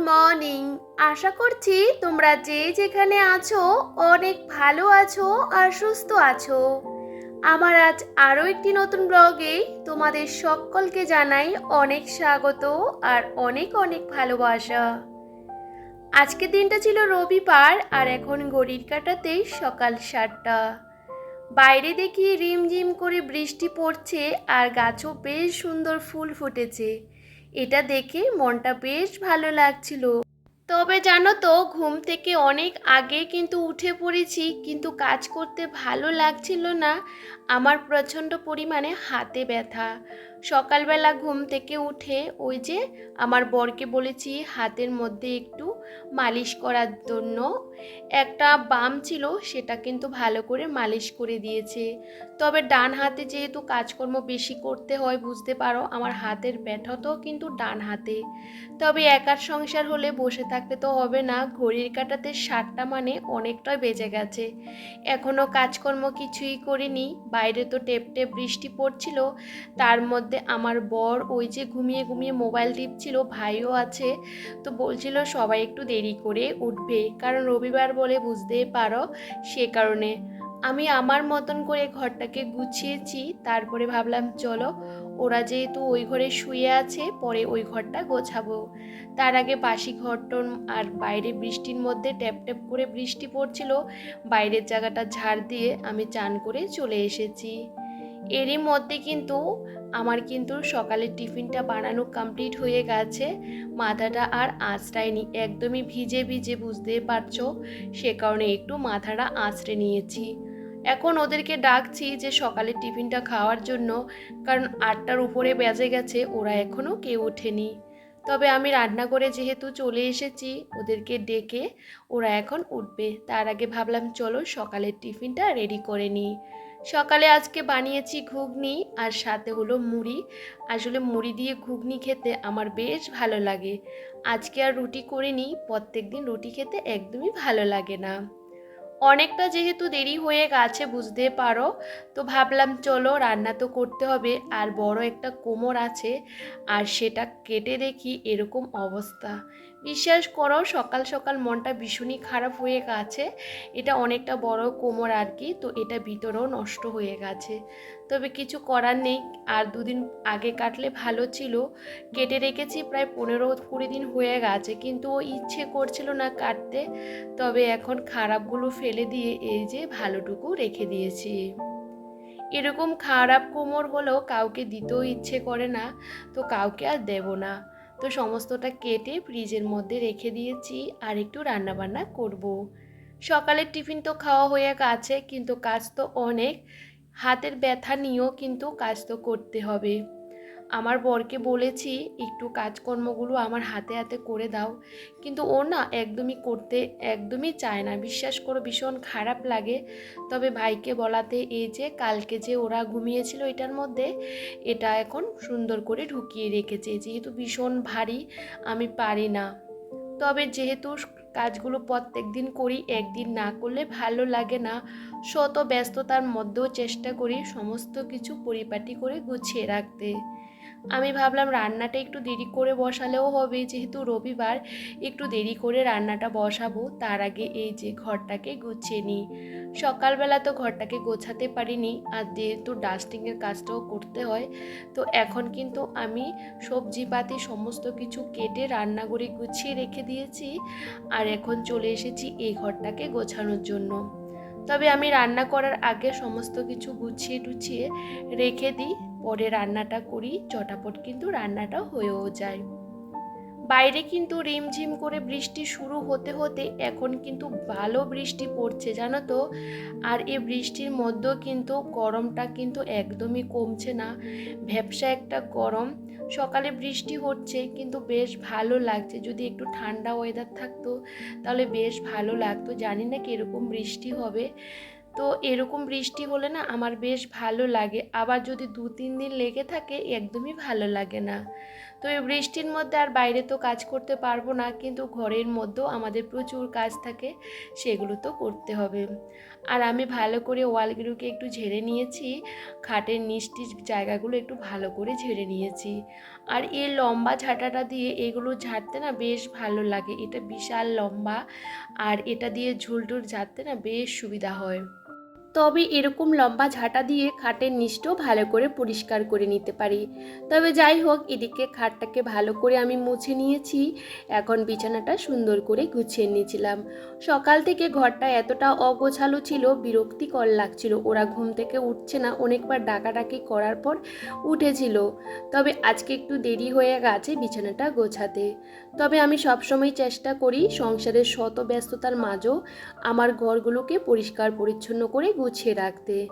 Morning. আশা করছি তোমরা যে যেখানে আছো অনেক ভালো আছো আর সুস্থ আছো। আমার আজ আরও একটি নতুন ব্লগে তোমাদের সকলকে জানাই অনেক স্বাগত আর অনেক অনেক ভালোবাসা। আজকের দিনটা ছিল রবিবার আর এখন ঘড়ির কাটাতে সকাল সাতটা। বাইরে দেখি রিমঝিম করে বৃষ্টি পড়ছে আর গাছও বেশ সুন্দর ফুল ফুটেছে। এটা দেখে মনটা বেশ ভালো লাগছিল। তবে জানো তো, ঘুম থেকে অনেক আগে কিন্তু উঠে পড়েছি, কিন্তু কাজ করতে ভালো লাগছিল না। আমার প্রচণ্ড পরিমাণে হাতে ব্যথা। সকালবেলা ঘুম থেকে উঠে ওই যে আমার বরকে বলেছি হাতের মধ্যে একটু মালিশ করার জন্য। একটা বাম ছিল, সেটা কিন্তু ভালো করে মালিশ করে দিয়েছে। তবে ডান হাতে যেহেতু কাজকর্ম বেশি করতে হয়, বুঝতে পারো, আমার হাতের ব্যথাটাও কিন্তু ডান হাতে। তবে একার সংসার হলে বসে থাকতে তো হবে না, ঘড়ির কাটাতে সাতটা মানে অনেকটাই বেজে গেছে। এখনও কাজকর্ম কিছুই করিনি, বাইরে তো টেপ টেপ বৃষ্টি পড়ছিল, তার মধ্যে আমার বর ওই যে ঘুমিয়ে ঘুমিয়ে মোবাইল টিপছিল, ভাইও আছে, তো বলছিল সবাই একটু দেরি করে উঠবে, কারণ রবিবার বলে বুঝতেই পারো সে কারণে। আমি আমার মতন করে ঘরটাকে গুছিয়েছি, তারপরে ভাবলাম চলো, ওরা যেহেতু ওই ঘরে শুয়ে আছে, পরে ওই ঘরটা গোছাবো। তার আগে বাসি ঘরটন আর বাইরে বৃষ্টির মধ্যে ট্যাপ ট্যাপ করে বৃষ্টি পড়ছিল, বাইরের জায়গাটা ঝাড় দিয়ে আমি চান করে চলে এসেছি। এরই মধ্যে কিন্তু আমার কিন্তু সকালের টিফিনটা বানানো কমপ্লিট হয়ে গেছে। মাথাটা আর আঁচড়ায়নি একদমই ভিজে ভিজে বুঝতে পারছ? সে কারণে একটু মাথাটা আঁচড়ে নিয়েছি। এখন ওদেরকে ডাকছি যে সকালের টিফিনটা খাওয়ার জন্য, কারণ আটটার উপরে বেজে গেছে, ওরা এখনও কেউ ওঠেনি। তবে আমি রান্না করে যেহেতু চলে এসেছি, ওদেরকে ডেকে ওরা এখন উঠবে। তার আগে ভাবলাম, চলো সকালের টিফিনটা রেডি করে নিই। সকালে আজকে বানিয়েছি ঘুগনি আর সাথে হলো মুড়ি। আসলে মুড়ি দিয়ে ঘুগনি খেতে আমার বেশ ভালো লাগে। আজকে আর রুটি করিনি, প্রত্যেক দিন রুটি খেতে একদমই ভালো লাগে না। অনেকটা যেহেতু দেরি হয়ে গেছে, বুঝতে পারো। তো ভাবলাম চলো রান্না তো করতে হবে, আর বড় একটা কোমর আছে, আর সেটা কেটে দেখি এরকম অবস্থা। বিশ্বাস করো সকাল সকাল মনটা ভীষণই খারাপ হয়ে গেছে। এটা অনেকটা বড় কোমর আর কি, তো এটা ভিতরেও নষ্ট হয়ে গেছে। তবে কিছু করার নেই, আর দুদিন আগে কাটলে ভালো ছিল। কেটে রেখেছি, প্রায় পনেরো কুড়ি দিন হয়ে গেছে, কিন্তু ও ইচ্ছে করছিল না কাটতে। তবে এখন খারাপগুলো ফেলে দিয়ে এই যে ভালোটুকু রেখে দিয়েছি। এরকম খারাপ কোমর হলেও কাউকে দিতেও ইচ্ছে করে না, তো কাউকে আর দেব না। তো সমস্তটা কেটে ফ্রিজের মধ্যে রেখে দিয়েছি আর একটু রান্নাবান্না করব। সকালের টিফিন তো খাওয়া হয়ে গেছে, কিন্তু কাজ তো অনেক হাতের ব্যথা নিয়েও কিন্তু কাজ তো করতে হবে আমার বরকে বলেছি, একটু কাজকর্মগুলো আমার হাতে হাতে করে দাও। কিন্তু ও না একদমই করতে একদমই চায় না। বিশ্বাস করো, ভীষণ খারাপ লাগে। তবে ভাইকে বলাতে এই যে কালকে যে ওরা ঘুমিয়েছিল এটার মধ্যে, এটা এখন সুন্দর করে ঢুকিয়ে রেখেছে। যেহেতু ভীষণ ভারী, আমি পারি না। তবে যেহেতু কাজগুলো প্রত্যেক দিন করি, একদিন না করলে ভালো লাগে না। শত ব্যস্ততার মধ্যেও চেষ্টা করি সমস্ত কিছু পরিপাটি করে গুছিয়ে রাখতে। আমি ভাবলাম রান্নাটা একটু দেরি করে বসালেও হবে, যেহেতু রবিবার একটু দেরি করে রান্নাটা বসাবো, তার আগে এই যে ঘরটাকে গুছিয়ে নিই। সকালবেলা তো ঘরটাকে গোছাতে পারিনি, আর যেহেতু ডাস্টিংয়ের কাজটাও করতে হয়, তো এখন কিন্তু আমি সবজিপাতি সমস্ত কিছু কেটে রান্নাঘরে গুছিয়ে রেখে দিয়েছি, আর এখন চলে এসেছি এই ঘরটাকে গোছানোর জন্য। তবে আমি রান্না করার আগে সমস্ত কিছু গুছিয়ে টুছিয়ে রেখে দিই পরে রান্নাটা করি, চটাপট কিন্তু রান্নাটা হয়েও যায়। বাইরে কিন্তু রিমঝিম করে বৃষ্টি শুরু হতে হতে এখন কিন্তু ভালো বৃষ্টি পড়ছে, জানো তো? আর এই বৃষ্টির মধ্যেও কিন্তু গরমটা কিন্তু একদমই কমছে না। ভ্যাবসা একটা গরম। সকালে বৃষ্টি হচ্ছে, কিন্তু বেশ ভালো লাগছে। যদি একটু ঠান্ডা ওয়েদার থাকতো, তাহলে বেশ ভালো লাগতো। জানি না কীরকম বৃষ্টি হবে। তো এরকম বৃষ্টি হলে না আমার বেশ ভালো লাগে। আবার যদি দু তিন দিন লেগে থাকে, একদমই ভালো লাগে না। তো এই বৃষ্টির মধ্যে আর বাইরে তো কাজ করতে পারব না, কিন্তু ঘরের মধ্যেও আমাদের প্রচুর কাজ থাকে, সেগুলো তো করতে হবে। আর আমি ভালো করে ওয়ালগুলোকে একটু ঝেড়ে নিয়েছি, খাটের নিচটি জায়গাগুলো একটু ভালো করে ঝেড়ে নিয়েছি। আর এই লম্বা ঝাঁটাটা দিয়ে এগুলো ঝাড়তে না বেশ ভালো লাগে, এটা বিশাল লম্বা। আর এটা দিয়ে ঝুলটুল ঝাড়তে না বেশ সুবিধা হয়। তবে এরকম লম্বা ঝাঁটা দিয়ে খাটের নিচটাও ভালো করে পরিষ্কার করে নিতে পারি। তবে যাই হোক, এদিকে খাটটাকে ভালো করে আমি মুছে নিয়েছি। এখন বিছানাটা সুন্দর করে গুছিয়ে নিয়েছিলাম। সকাল থেকে ঘরটা এতটা অগোছালো ছিল, বিরক্তিকর লাগছিল। ওরা ঘুম থেকে উঠছে না, অনেকবার ডাকাডাকি করার পর উঠেছিল। তবে আজকে একটু দেরি হয়ে গেছে বিছানাটা গোছাতে। তবে আমি সবসময় চেষ্টা করি সংসারের শত ব্যস্ততার মাঝেও আমার ঘরগুলোকে পরিষ্কার পরিচ্ছন্ন করে গুছিয়ে রাখতে।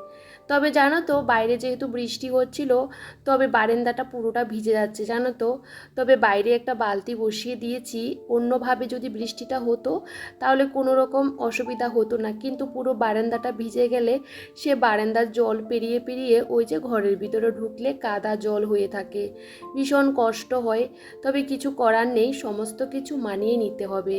তবে জানো তো, বাইরে যেহেতু বৃষ্টি হচ্ছিল, তবে বারান্দাটা পুরোটা ভিজে যাচ্ছে, জানো তো। তবে বাইরে একটা বালতি বসিয়ে দিয়েছি, অন্যভাবে যদি বৃষ্টিটা হতো, তাহলে কোনো রকম অসুবিধা হতো না। কিন্তু পুরো বারান্দাটা ভিজে গেলে সে বারান্দার জল পেরিয়ে পেরিয়ে ওই যে ঘরের ভিতরে ঢুকলে কাদা জল হয়ে থাকে। ভীষণ কষ্ট হয়, তবে কিছু করার নেই সমস্ত কিছু মানিয়ে নিতে হবে।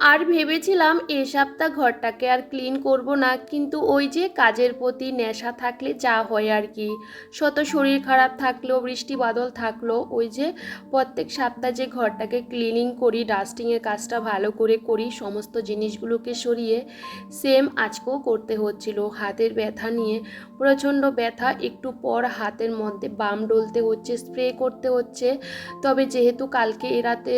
আর ভেবেছিলাম এ সপ্তাহ ঘরটাকে আর ক্লিন করব না, কিন্তু ওই যে কাজের প্রতি নেশা থাকলে যা হয় আর কি। শত শরীর খারাপ থাকলেও বৃষ্টি বাদল থাকল, ওই যে প্রত্যেক সপ্তাহ যে ঘরটাকে ক্লিনিং করি ডাস্টিংয়ের কাজটা ভালো করে করি, সমস্ত জিনিসগুলোকে সরিয়ে সেম আজকেও করতে হচ্ছিল। হাতের ব্যথা নিয়ে প্রচণ্ড ব্যথা, একটু পর হাতের মধ্যে বাম ডলতে হচ্ছে স্প্রে করতে হচ্ছে। তবে যেহেতু কালকে এরাতে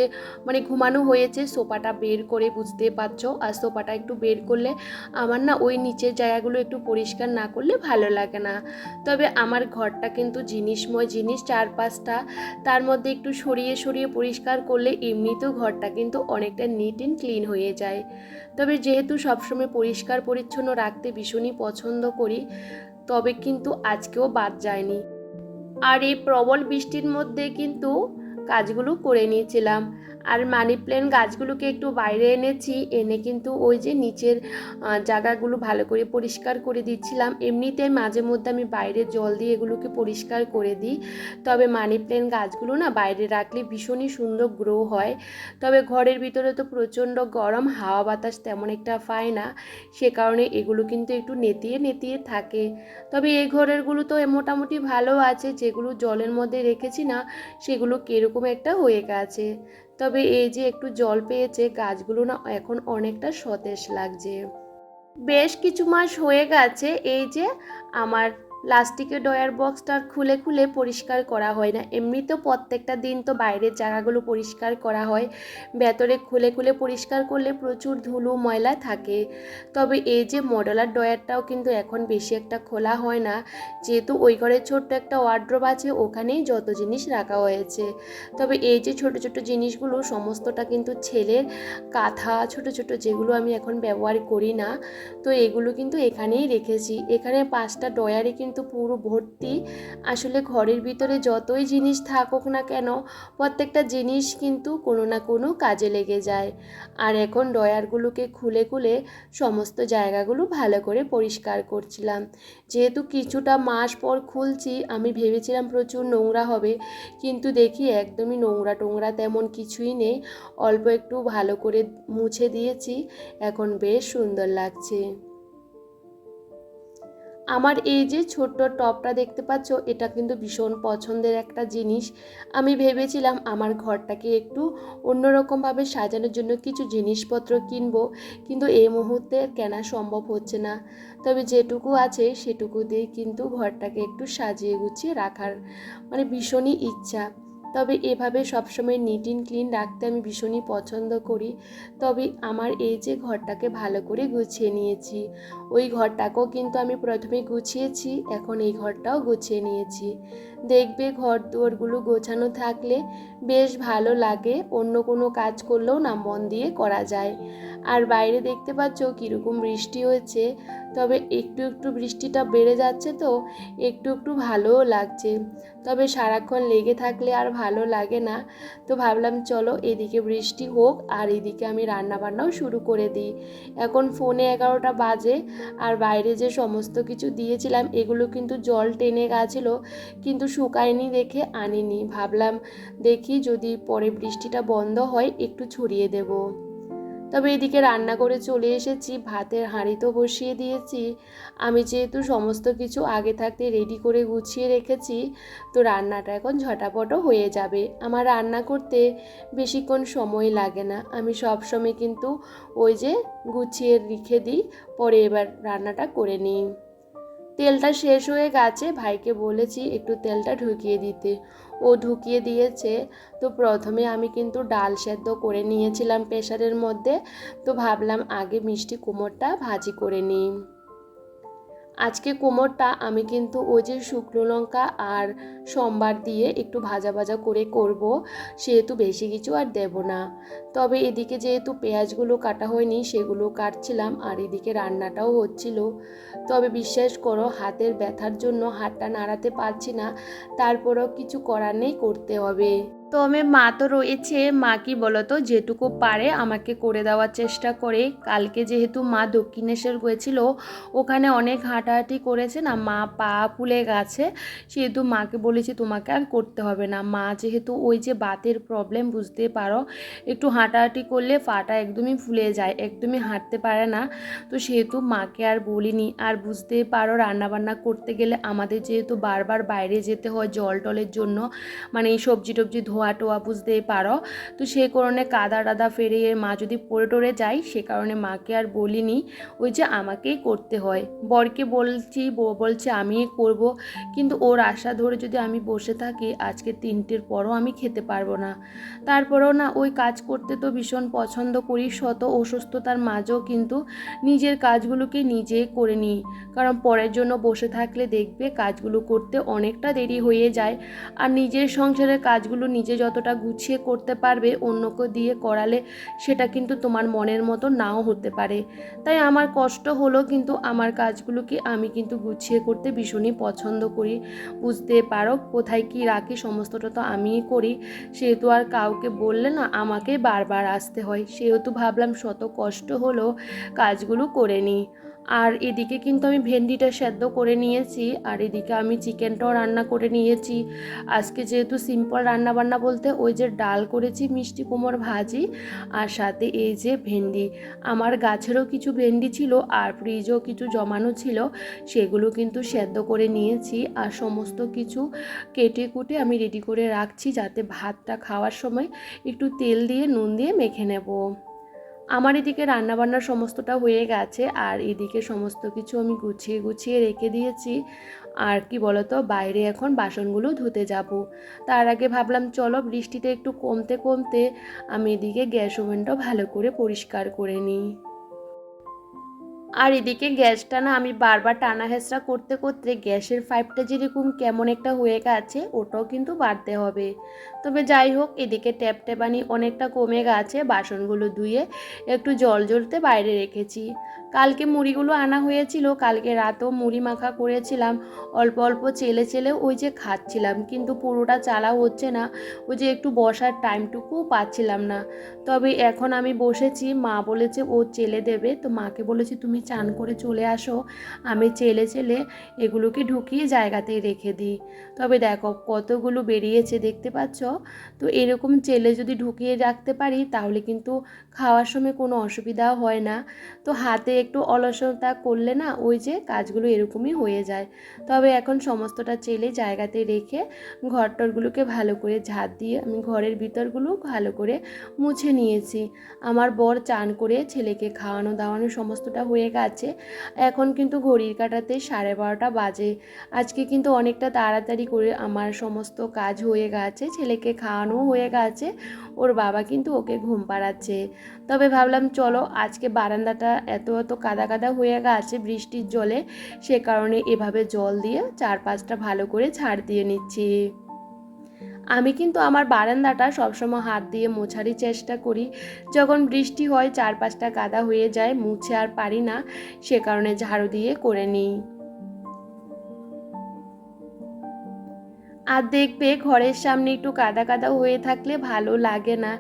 মানে ঘুমানো হয়েছে, সোফাটা বের করে বুঝতে পারছ। আর সোফাটা একটু বের করলে আমার না ওই নিচের জায়গাগুলো একটু পরিষ্কার না করলে ভালো লাগে না। তবে আমার ঘরটা কিন্তু জিনিসময় জিনিস চারপাশটা। তার মধ্যে একটু সরিয়ে সরিয়ে পরিষ্কার করলে এমনিতেও ঘরটা কিন্তু অনেকটা নিট অ্যান্ড ক্লিন হয়ে যায়। তবে যেহেতু সবসময় পরিষ্কার পরিচ্ছন্ন রাখতে ভীষণই পছন্দ করি, তবে কিন্তু আজকেও বাদ যায়নি। আর এই প্রবল বৃষ্টির মধ্যে কিন্তু কাজগুলো করে নিয়েছিলাম। আর মানি প্ল্যান্ট গাছগুলোকে একটু বাইরে এনেছি, এনে কিন্তু ওই যে নিচের জায়গাগুলো ভালো করে পরিষ্কার করে দিচ্ছিলাম। এমনিতে মাঝে মধ্যে আমি বাইরে জল দিয়ে এগুলোকে পরিষ্কার করে দিই। তবে মানি প্ল্যান্ট গাছগুলো না বাইরে রাখলে ভীষণই সুন্দর গ্রো হয়। তবে ঘরের ভিতরে তো প্রচণ্ড গরম, হাওয়া বাতাস তেমন একটা পায় না। সে কারণে এগুলো কিন্তু একটু নেতিয়ে নেতিয়ে থাকে। তবে এই ঘরেরগুলো তো মোটামুটি ভালো আছে, যেগুলো জলের মধ্যে রেখেছি না, সেগুলো কীরকম একটা হয়ে গেছে। তবে এই যে একটু জল পেয়েছে, গাছগুলো না এখন অনেকটা সতেজ লাগছে। বেশ কিছু মাস হয়ে গেছে, এই যে আমার প্লাস্টিকের ডয়ার বক্সটা খুলে খুলে পরিষ্কার করা হয় না। এমনিতেও প্রত্যেকটা দিন তো বাইরের জায়গাগুলো পরিষ্কার করা হয়। ভেতরে খুলে খুলে পরিষ্কার করলে প্রচুর ধুলো, ময়লা থাকে। তবে এই যে মডেলার ডয়ারটাও কিন্তু এখন বেশি একটা খোলা হয় না। যেহেতু ওই ঘরে ছোট্ট একটা ওয়ার্ড্রোব আছে, ওখানেই যত জিনিস রাখা হয়েছে। তবে এই যে ছোট ছোট জিনিসগুলো, সমস্তটা কিন্তু ছেলের কাঁথা, ছোট ছোট যেগুলো আমি এখন ব্যবহার করি না, তো এগুলো কিন্তু এখানেই রেখেছি। এখানে পাঁচটা ডয়ারে কিন্তু পুরো ভর্তি। আসলে ঘরের ভিতরে যতই জিনিস থাকুক না কেন, প্রত্যেকটা জিনিস কিন্তু কোনো না কোনো কাজে লেগে যায়। আর এখন ডয়ারগুলোকে খুলে খুলে সমস্ত জায়গাগুলো ভালো করে পরিষ্কার করছিলাম। যেহেতু কিছুটা মাস পর খুলছি, আমি ভেবেছিলাম প্রচুর নোংরা হবে, কিন্তু দেখি একদমই নোংরা টোংরা তেমন কিছুই নেই। অল্প একটু ভালো করে মুছে দিয়েছি, এখন বেশ সুন্দর লাগছে। আমার এই যে ছোট্ট টপটা দেখতে পাচ্ছ, এটা কিন্তু ভীষণ পছন্দের একটা জিনিস। আমি ভেবেছিলাম আমার ঘরটাকে একটু অন্যরকমভাবে সাজানোর জন্য কিছু জিনিসপত্র কিনবো, কিন্তু এই মুহূর্তে কেনা সম্ভব হচ্ছে না। তবে যেটুকু আছে সেটুকু দিয়ে কিন্তু ঘরটাকে একটু সাজিয়ে গুছিয়ে রাখার মানে ভীষণই ইচ্ছা। তবে এভাবে সবসময় নিট অ্যান্ড ক্লিন রাখতে আমি ভীষণই পছন্দ করি। তবে আমার এই যে ঘরটাকে ভালো করে গুছিয়ে নিয়েছি, ওই ঘরটাকেও কিন্তু আমি প্রথমে গুছিয়েছি, এখন এই ঘরটাও গুছিয়ে নিয়েছি। দেখবে ঘর দুয়ারগুলো গোছানো থাকলে বেশ ভালো লাগে, অন্য কোনো কাজ করলেও না মন দিয়ে করা যায়। আর বাইরে দেখতে পাচ্ছ কীরকম বৃষ্টি হয়েছে তবে একটু একটু বৃষ্টিটা বেড়ে যাচ্ছে তো, একটু একটু ভালোও লাগছে। তবে সারাক্ষণ লেগে থাকলে আর ভালো লাগে না। তো ভাবলাম চলো এদিকে বৃষ্টি হোক আর এদিকে আমি রান্না বান্নাও শুরু করে দিই। এখন ফোনে এগারোটা বাজে আর বাইরে যে সমস্ত কিছু দিয়েছিলাম এগুলো কিন্তু জল টেনে গেছিল, কিন্তু শুকায়নি দেখে আনিনি। ভাবলাম দেখি যদি পরে বৃষ্টিটা বন্ধ হয় একটু ছড়িয়ে দেব। তবে এদিকে রান্না করে চলে এসেছি, ভাতের হাঁড়ি তো বসিয়ে দিয়েছি। আমি যেহেতু সমস্ত কিছু আগে থাকতে রেডি করে গুছিয়ে রেখেছি, তো রান্নাটা এখন ঝটাপটও হয়ে যাবে। আমার রান্না করতে বেশিক্ষণ সময় লাগে না। আমি সব সময় কিন্তু ওই যে গুছিয়ে রেখে দিই, পরে এবার রান্নাটা করে নিই। তেলটা শেষ হয়ে গেছে। ভাইকে বলেছি একটু তেলটা ঢুকিয়ে দিতে। ও ঢুকিয়ে দিয়েছে। তো প্রথমে আমি কিন্তু ডাল সেদ্ধ করে নিয়েছিলাম প্রেশারের মধ্যে। তো ভাবলাম আগে মিষ্টি কুমোরটা ভাজি করে নিই। আজকে কোমরটা আমি কিন্তু ওই যে শুকনো লঙ্কা আর সোমবার দিয়ে একটু ভাজা ভাজা করে করব, সেহেতু বেশি কিছু আর দেব না। তবে এদিকে যেহেতু পেঁয়াজগুলো কাটা হয়নি, সেগুলো কাটছিলাম আর এদিকে রান্নাটাও হচ্ছিল। তবে বিশ্বাস করো, হাতের ব্যথার জন্য হাতটা নাড়াতে পারছি না, তারপরেও কিছু করার নেই, করতে হবে। তো আমি মা তো রয়েছে, মা কি বলতো? যেটুকু পারে আমাকে করে দেওয়ার চেষ্টা করে। কালকে যেহেতু মা দক্ষিণেশ্বর গেছিল ওখানে অনেক হাঁটাহাঁটি করেছে না, মা পা ফুলে গেছে। সেহেতু মাকে বলেছি তোমাকে আর করতে হবে না। মা যেহেতু ওই যে বাতের প্রবলেম বুঝতে পারো? একটু হাঁটাহাঁটি করলে পাটা একদমই ফুলে যায়, একদমই হাঁটতে পারে না। তো সেহেতু মাকে আর বলিনি। আর বুঝতে পারো, রান্নাবান্না করতে গেলে আমাদের যেহেতু বারবার বাইরে যেতে হয় জল টলের জন্য মানে এই সবজি টবজি ধোয়া টোয়া বুঝতেই পারো। তো সে কারণে কাদা টাদা ফেরিয়ে মা যদি পড়ে টরে যায়, সে কারণে মাকে আর বলিনি। ওই যে আমাকেই করতে হয়। বরকে বলছি বলছে, আমিই করব। কিন্তু ওর আশা ধরে যদি আমি বসে থাকি আজকে তিনটের পরও আমি খেতে পারব না। তারপরেও না, ওই কাজ করতে তো ভীষণ পছন্দ করি, শত অসুস্থতার মাঝেও কিন্তু নিজের কাজগুলোকে নিজে করে নিই। কারণ পরের জন্য বসে থাকলে দেখবে কাজগুলো করতে অনেকটা দেরি হয়ে যায়। আর নিজের সংসারের কাজগুলো নিজে যতটা গুছিয়ে করতে পারবে অন্যকে দিয়ে করালে সেটা কিন্তু তোমার মনের মতো নাও হতে পারে। তাই আমার কষ্ট হলো কিন্তু আমার কাজগুলোকে আমি কিন্তু গুছিয়ে করতে ভীষণই পছন্দ করি। বুঝতে পারো কোথায় কি রাখি, সমস্তটা তো আমিই করি। সেহেতু আর কাউকে বললে না, আমাকে বারবার আসতে হয়। সেহেতু ভাবলাম শত কষ্ট হলো কাজগুলো করে নিই। আর এদিকে কিন্তু আমি ভেন্ডিটা সেদ্ধ করে নিয়েছি, আর এদিকে আমি চিকেনটাও রান্না করে নিয়েছি। আজকে যেহেতু সিম্পল রান্না বান্না বলতে ওই যে ডাল করেছি মিষ্টি কুমড় ভাজি, আর সাথে এই যে ভেন্ডি। আমার গাছেরও কিছু ভেন্ডি ছিল, আর ফ্রিজও কিছু জমানো ছিল, সেগুলো কিন্তু সেদ্ধ করে নিয়েছি, আর সমস্ত কিছু কেটে কুটে আমি রেডি করে রাখছি যাতে ভাতটা খাওয়ার সময় একটু তেল দিয়ে নুন দিয়ে মেখে নেব। আমার এদিকে রান্নাবান্নার সমস্তটা হয়ে গেছে, আর এদিকে সমস্ত কিছু আমি গুছিয়ে গুছিয়ে রেখে দিয়েছি। আর কি বলতো, বাইরে এখন বাসনগুলো ধুতে যাব। তার আগে ভাবলাম, চলো বৃষ্টিতে একটু কমতে কমতে আমি এদিকে গ্যাস ওভেনটা ভালো করে পরিষ্কার করে নিই। আর এদিকে গ্যাসটা না আমি বারবার টানা হেঁচড়া করতে করতে গ্যাসের পাইপটা যেরকম কেমন একটা হয়ে গেছে, ওটাও কিন্তু বাড়তে হবে। তবে যাই হোক, এদিকে ট্যাপ ট্যাপানি অনেকটা কমে গেছে, বাসনগুলো ধুয়ে একটু জল জ্বলতে বাইরে রেখেছি। কালকে মুড়িগুলো আনা হয়েছিল, কালকে রাতেও মুড়ি মাখা করেছিলাম, অল্প অল্প চেলে চেলে ওই যে খাচ্ছিলাম, কিন্তু পুরোটা চালা হচ্ছে না, ওই যে একটু বসার টাইমটুকুও পাচ্ছিলাম না। তবে এখন আমি বসেছি, মা বলেছে ও চেলে দেবে, তো মাকে বলেছি তুমি চান করে চলে আসো। আমি চেলে চেলে এগুলোকে ঢুকিয়ে জায়গাতেই রেখে দিই। তবে দেখো কতগুলো বেরিয়েছে দেখতে পাচ্ছ? তো এরকম চেলে যদি ঢুকিয়ে রাখতে পারি তাহলে কিন্তু খাওয়ার সময় কোনো অসুবিধাও হয় না। তো হাতে একটু অলসতা করলে না ওই যে কাজগুলো এরকমই হয়ে যায়। তবে এখন সমস্তটা চেলে জায়গাতে রেখে ঘরটরগুলোকে ভালো করে ঝাঁট দিয়ে আমি ঘরের ভিতরগুলো ভালো করে মুছে নিয়েছি। আমার বর চান করে ছেলেকে খাওয়ানো দাওয়ানো সমস্তটা হয়ে গেছে এখন কিন্তু ঘড়ির কাটাতে সাড়ে বারোটা বাজে। আজকে কিন্তু অনেকটা তাড়াতাড়ি করে আমার সমস্ত কাজ হয়ে গেছে, ছেলেকে খাওয়ানো হয়ে গেছে, ওর বাবা কিন্তু ওকে ঘুম পাড়াচ্ছে। তবে ভাবলাম, চলো আজকে বারান্দাটা এত এত কাদা কাদা হয়ে গেছে বৃষ্টির জলে, সে কারণে এভাবে জল দিয়ে চার পাঁচটা ভালো করে ছাড় দিয়ে নিচ্ছি। আমি কিন্তু আমার বারান্দাটা সবসময় হাত দিয়ে মোছারই চেষ্টা করি। যখন বৃষ্টি হয় চার পাঁচটা কাদা হয়ে যায়, মুছে আর পারি না। সে কারণে ঝাড়ু দিয়ে করে নিই। আর দেখবে ঘরের সামনে একটু কাদা কাদা হয়ে থাকলে ভালো লাগে না।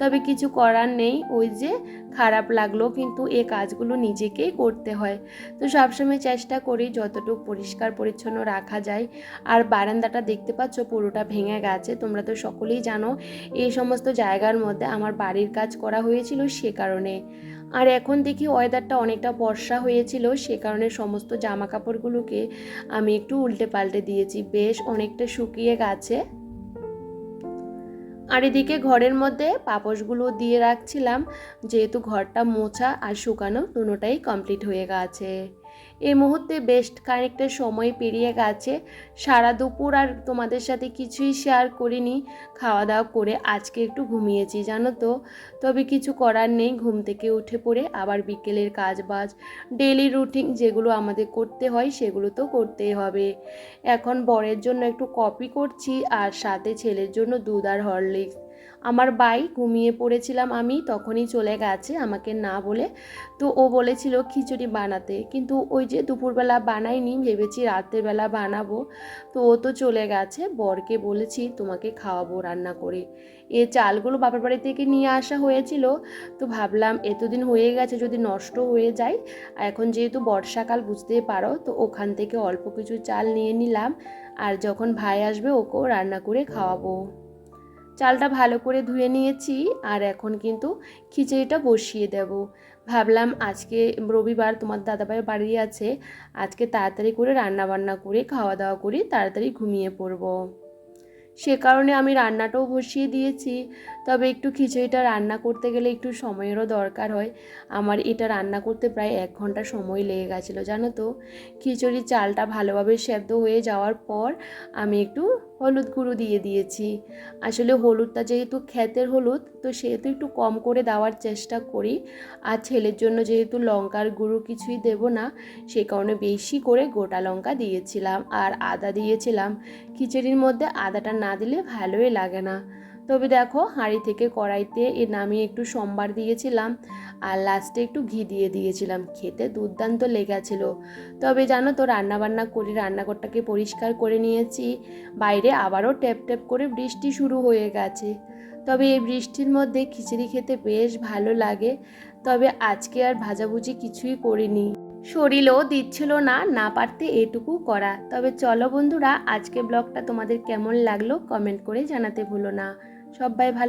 তবে কিছু করার নেই, ওই যে খারাপ লাগল কিন্তু এ কাজগুলো নিজেকেই করতে হয়। তো সবসময় চেষ্টা করি যতটুকু পরিষ্কার পরিচ্ছন্ন রাখা যায়। আর বারান্দাটা দেখতে পাচ্ছ পুরোটা ভেঙে গেছে, তোমরা তো সকলেই জানো। এই সমস্ত জায়গার মধ্যে আমার বাড়ির কাজ করা হয়েছিল সে কারণে। আর এখন দেখি ওয়েদারটা অনেকটা বর্ষা হয়েছিল, সে কারণে সমস্ত জামা কাপড়গুলোকে আমি একটু উল্টে পাল্টে দিয়েছি। বেশ অনেকটা শুকিয়ে গেছে। আর এদিকে ঘরের মধ্যে পাপসগুলো দিয়ে রাখছিলাম, যেহেতু ঘরটা মোছা আর শুকানো, দুটোটাই কমপ্লিট হয়ে গেছে। এই মুহূর্তে বেস্ট খানিকটা সময় পেরিয়ে গেছে। সারা দুপুর আর তোমাদের সাথে কিছুই শেয়ার করিনি। খাওয়া দাওয়া করে আজকে একটু ঘুমিয়েছি, জানো তো? তবে কিছু করার নেই, ঘুম থেকে উঠে পড়ে আবার বিকেলের কাজ বাজ ডেলি রুটিন যেগুলো আমাদের করতে হয় সেগুলো তো করতেই হবে। এখন বরের জন্য একটু কপি করছি আর সাথে ছেলের জন্য দুধ আর হরলিক্স আমার বাই ঘুমিয়ে পড়েছিলাম আমি, তখনই চলে গেছে আমাকে না বলে। তো ও বলেছিল খিচুড়ি বানাতে, কিন্তু ওই যে দুপুরবেলা বানাইনি, ভেবেছি রাত্রেবেলা বানাবো। তো ও তো চলে গেছে, বরকে বলেছি তোমাকে খাওয়াবো রান্না করে। এ চালগুলো বাপের বাড়ি থেকে নিয়ে আসা হয়েছিল, তো ভাবলাম এতদিন হয়ে গেছে যদি নষ্ট হয়ে যায় এখন যেহেতু বর্ষাকাল বুঝতেই পারো, তো ওখান থেকে অল্প কিছু চাল নিয়ে নিলাম, আর যখন ভাই আসবে ওকেও রান্না করে খাওয়াবো। চালটা ভালো করে ধুয়ে নিয়েছি আর এখন কিন্তু খিচুড়িটা বসিয়ে দেব। ভাবলাম আজকে রবিবার তোমার দাদাভাই বাড়ি আছে, আজকে তাড়াতাড়ি করে রান্না বান্না করে খাওয়া দাওয়া করে তাড়াতাড়ি ঘুমিয়ে পড়ব। সে কারণে আমি রান্নাটাও বসিয়ে দিয়েছি। তবে একটু খিচুড়িটা রান্না করতে গেলে একটু সময়েরও দরকার হয়। আমার এটা রান্না করতে প্রায় এক ঘণ্টা সময় লেগে গেছিল, জানো তো? খিচুড়ির চালটা ভালোভাবে সেদ্ধ হয়ে যাওয়ার পর আমি একটু হলুদ গুঁড়ো দিয়ে দিয়েছি। আসলে হলুদটা যেহেতু ক্ষেতের হলুদ, তো সেহেতু একটু কম করে দেওয়ার চেষ্টা করি। আর ছেলের জন্য যেহেতু লঙ্কার গুঁড়ো কিছুই দেব না, সে কারণে বেশি করে গোটা লঙ্কা দিয়েছিলাম। আর আদা দিয়েছিলাম। খিচুড়ির মধ্যে আদাটা না দিলে ভালোই লাগে না। তবে দেখো হাঁড়ি থেকে কড়াইতে এ নামিয়ে একটু সম্বার দিয়েছিলাম আর লাস্টে একটু ঘি দিয়ে দিয়েছিলাম। খেতে দুর্দান্ত লেগেছিল। তবে জানো তো রান্নাবান্না করে, রান্নাঘরটাকে পরিষ্কার করে নিয়েছি। বাইরে আবারও ট্যাপ ট্যাপ করে বৃষ্টি শুরু হয়ে গেছে। তবে এই বৃষ্টির মধ্যে খিচুড়ি খেতে বেশ ভালো লাগে। তবে আজকে আর ভাজাভুজি কিছুই করিনি। শরীরও দিচ্ছিল না না পারতে এটুকু করা। তবে চলো বন্ধুরা আজকে ব্লগটা তোমাদের কেমন লাগল কমেন্ট করে জানাতে ভুলো না। সবাই ভালো